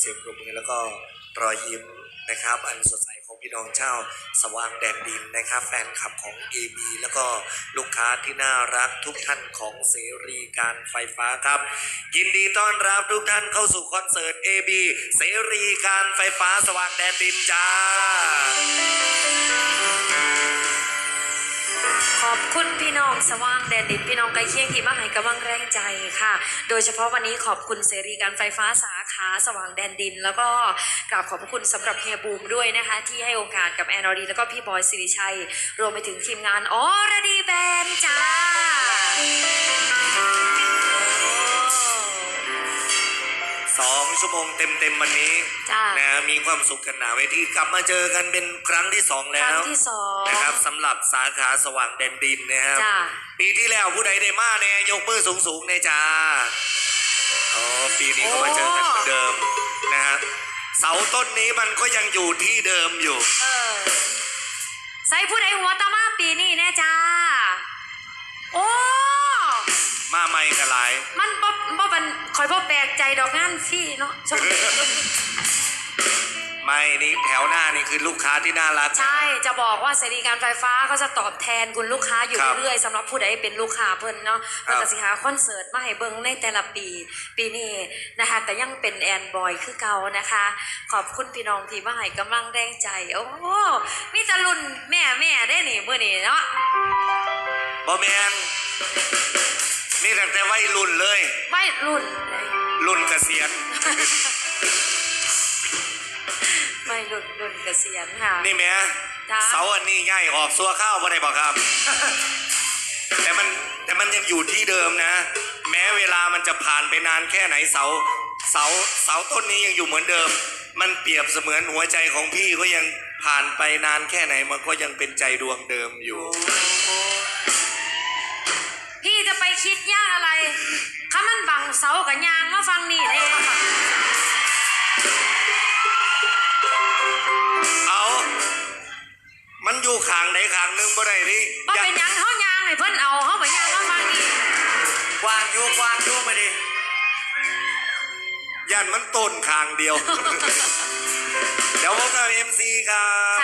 เสียงปรบมือแล้วก็รอยยิ้มนะครับ อันสดใสของพี่น้องเจ้าสว่างแดนดินนะครับ แฟนคลับของ AB แล้วก็ลูกค้าที่น่ารักทุกท่านของเสรีการไฟฟ้าครับ ยินดีต้อนรับทุกท่านเข้าสู่คอนเสิร์ต AB เสรีการไฟฟ้าสว่างแดนดินจ้า ขอบคุณพี่น้องสว่างแดนดินพี่น้องใกล้เคียงที่มาให้กำลังแรงใจค่ะ โดยเฉพาะวันนี้ขอบคุณเสรีการไฟฟ้าสาขาสว่างแดนดิน แล้วก็กราบขอบพระคุณสำหรับเฮียบูมด้วยนะคะ ที่ให้โอกาสกับแอนอรีแล้วก็พี่บอยสิริชัย รวมไปถึงทีมงานออรดีแบนจ้า สองชั่วโมงเต็มๆวันนี้จ้านะมีความสุขกันหนาเวทีกลับมาเจอกันเป็นครั้งที่สองคแล้รั้วงที่สองนะครับสำหรับสาขาสว่างแดนดินนะครับ จ้าปีที่แล้วผู้ใดได้มาเนี่ยยกมือสูงๆเนี่ยจ้าอ๋อปีนี้ก็มาเจอกันเหมือนเดิมนะฮะเสาต้นนี้มันก็ยังอยู่ที่เดิมอยู่ เออใส่ผู้ใดหัวตามาปีนี้แน่จ้า ดอกงานฟรีเนาะชมไม่นี่แถวหน้านี่คือลูกค้าที่น่ารัก ใช่จะบอกว่าเสรีการไฟฟ้าเขาจะตอบแทนคุณลูกค้าอยู่ครับเรื่อยๆสำหรับผู้ใดเป็นลูกค้าเพิ่นเนาะครัเพิ่บนก็สิหาคอนเสิร์ตมาให้เบิ่งในแต่ละปี ปีนี้นะคะแต่ยังเป็นแอนบอยคือเก่านะคะ ขอบคุณพี่น้องที่มาให้กำลังแรงใจ โอ้มีแต่รุ่นแม่แม่ได้นี่มื้อนี้เนาะบอแมนนี่ตั้งแต่วัยรุ่นเลย ไม่รุ่น รุ่นเกษียณ ไม่รุ่นรุ่นเกษียณค่ะ นี่แหม่จ้าเสาอันนี้ง่ายออกซัวข้าวบ่ได้บอกครับ แต่มันแต่มันยังอยู่ที่เดิมนะ แม้เวลามันจะผ่านไปนานแค่ไหนเสา เสาเสาต้นนี้ยังอยู่เหมือนเดิม มันเปรียบเสมือนหัวใจของพี่ก็ยังผ่านไปนานแค่ไหนมันก็ยังเป็นใจดวงเดิมอยู่พี่จะไปคิดยากอะไรถ้ามันบังเสากับยางมาฟังนี่เด้เอา มันอยู่ขางไหนขางหนึงบ่ได้ดิบ่เป็นหยังเขายางให้เพิ่นเอาเขาไปยางมาฟังนี่กวางอยู่กวางอยู่มาดิยันมันต้นขางเดียว เดี๋ยวพบกับเอ็มซีครับ